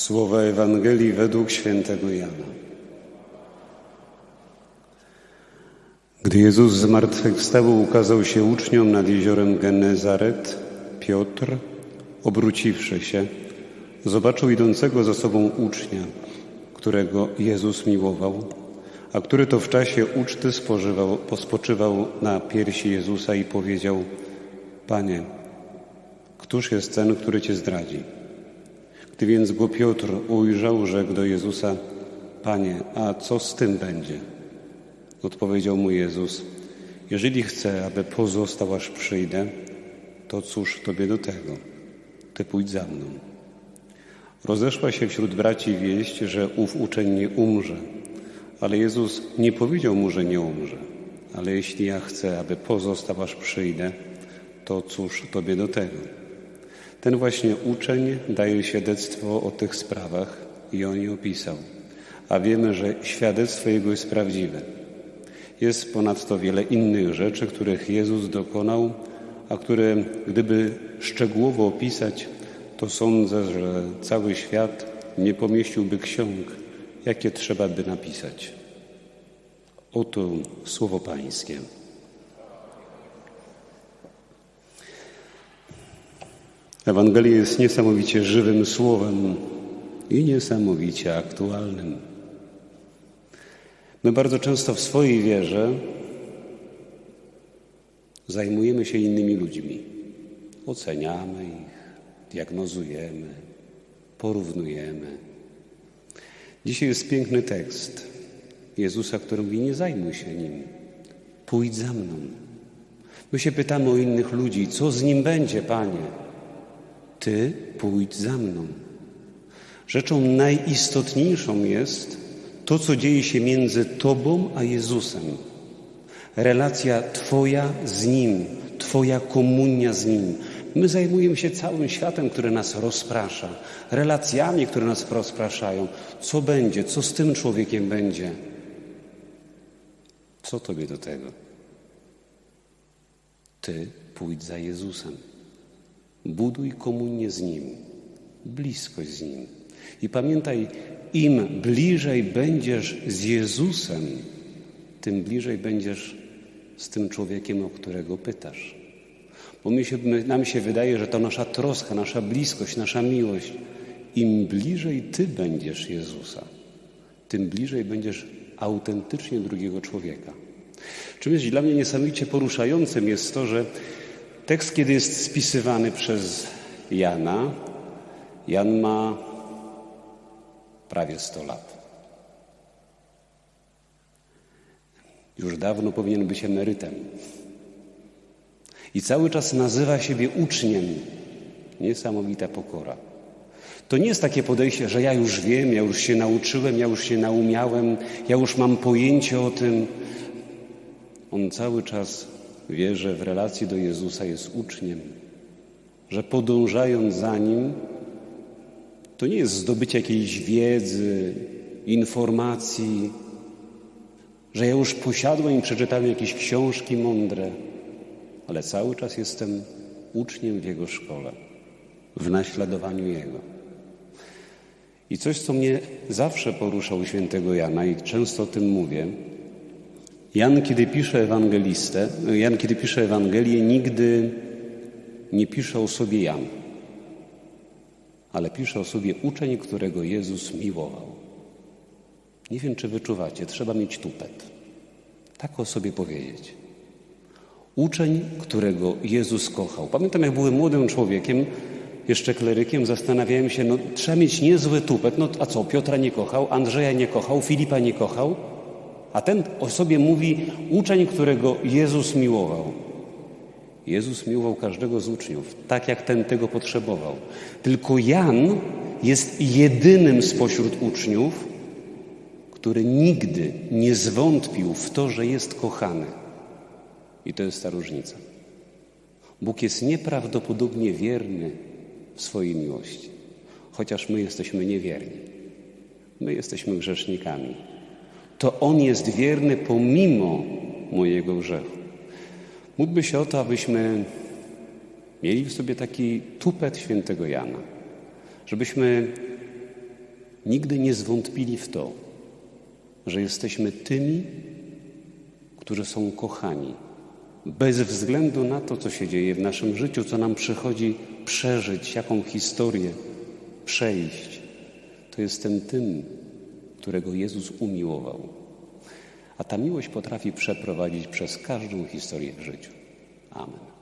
Słowa Ewangelii według świętego Jana. Gdy Jezus zmartwychwstał, ukazał się uczniom nad jeziorem Genezaret. Piotr, obróciwszy się, zobaczył idącego za sobą ucznia, którego Jezus miłował, a który to w czasie uczty spożywał, pospoczywał na piersi Jezusa i powiedział: Panie, któż jest ten, który cię zdradzi? Gdy więc go Piotr ujrzał, rzekł do Jezusa: Panie, a co z tym będzie? Odpowiedział mu Jezus: Jeżeli chcę, aby pozostał aż przyjdę, to cóż tobie do tego? Ty pójdź za mną. Rozeszła się wśród braci wieść, że ów uczeń nie umrze, ale Jezus nie powiedział mu, że nie umrze. Ale jeśli ja chcę, aby pozostał aż przyjdę, to cóż tobie do tego? Ten właśnie uczeń daje świadectwo o tych sprawach i on je opisał. A wiemy, że świadectwo jego jest prawdziwe. Jest ponadto wiele innych rzeczy, których Jezus dokonał, a które, gdyby szczegółowo opisać, to sądzę, że cały świat nie pomieściłby ksiąg, jakie trzeba by napisać. Oto słowo Pańskie. Ewangelia jest niesamowicie żywym słowem i niesamowicie aktualnym. My bardzo często w swojej wierze zajmujemy się innymi ludźmi. Oceniamy ich, diagnozujemy, porównujemy. Dzisiaj jest piękny tekst Jezusa, który mówi: Nie zajmuj się nim, pójdź za mną. My się pytamy o innych ludzi, co z nim będzie, panie? Ty pójdź za mną. Rzeczą najistotniejszą jest to, co dzieje się między Tobą a Jezusem. Relacja Twoja z Nim, Twoja komunia z Nim. My zajmujemy się całym światem, który nas rozprasza, relacjami, które nas rozpraszają. Co będzie, co z tym człowiekiem będzie? Co Tobie do tego? Ty pójdź za Jezusem. Buduj komunię z Nim, bliskość z Nim. I pamiętaj, im bliżej będziesz z Jezusem, tym bliżej będziesz z tym człowiekiem, o którego pytasz. Bo my się, my, nam się wydaje, że to nasza troska, nasza bliskość, nasza miłość. Im bliżej Ty będziesz Jezusa, tym bliżej będziesz autentycznie drugiego człowieka. Czymś dla mnie niesamowicie poruszającym jest to, że tekst, kiedy jest spisywany przez Jana, Jan ma prawie 100 lat. Już dawno powinien być emerytem. I cały czas nazywa siebie uczniem. Niesamowita pokora. To nie jest takie podejście, że ja już wiem, ja już się nauczyłem, ja już się naumiałem, ja już mam pojęcie o tym. On cały czas wie, że w relacji do Jezusa jest uczniem, że podążając za nim, to nie jest zdobycie jakiejś wiedzy, informacji, że ja już posiadłem i przeczytałem jakieś książki mądre, ale cały czas jestem uczniem w Jego szkole, w naśladowaniu Jego. I coś, co mnie zawsze poruszał świętego Jana i często o tym mówię, Jan, kiedy pisze ewangelistę, Jan, kiedy pisze Ewangelię, nigdy nie pisze o sobie Jan, ale pisze o sobie uczeń, którego Jezus miłował. Nie wiem, czy wyczuwacie, trzeba mieć tupet. Tak o sobie powiedzieć. Uczeń, którego Jezus kochał. Pamiętam, jak byłem młodym człowiekiem, jeszcze klerykiem, zastanawiałem się, no trzeba mieć niezły tupet. No a co, Piotra nie kochał, Andrzeja nie kochał, Filipa nie kochał? A ten o sobie mówi uczeń, którego Jezus miłował. Jezus miłował każdego z uczniów, tak jak ten tego potrzebował. Tylko Jan jest jedynym spośród uczniów, który nigdy nie zwątpił w to, że jest kochany. I to jest ta różnica. Bóg jest nieprawdopodobnie wierny w swojej miłości, chociaż my jesteśmy niewierni. My jesteśmy grzesznikami. To On jest wierny pomimo mojego grzechu. Módlby się o to, abyśmy mieli w sobie taki tupet świętego Jana, żebyśmy nigdy nie zwątpili w to, że jesteśmy tymi, którzy są kochani, bez względu na to, co się dzieje w naszym życiu, co nam przychodzi przeżyć, jaką historię przejść. To jestem tym, którego Jezus umiłował. A ta miłość potrafi przeprowadzić przez każdą historię w życiu. Amen.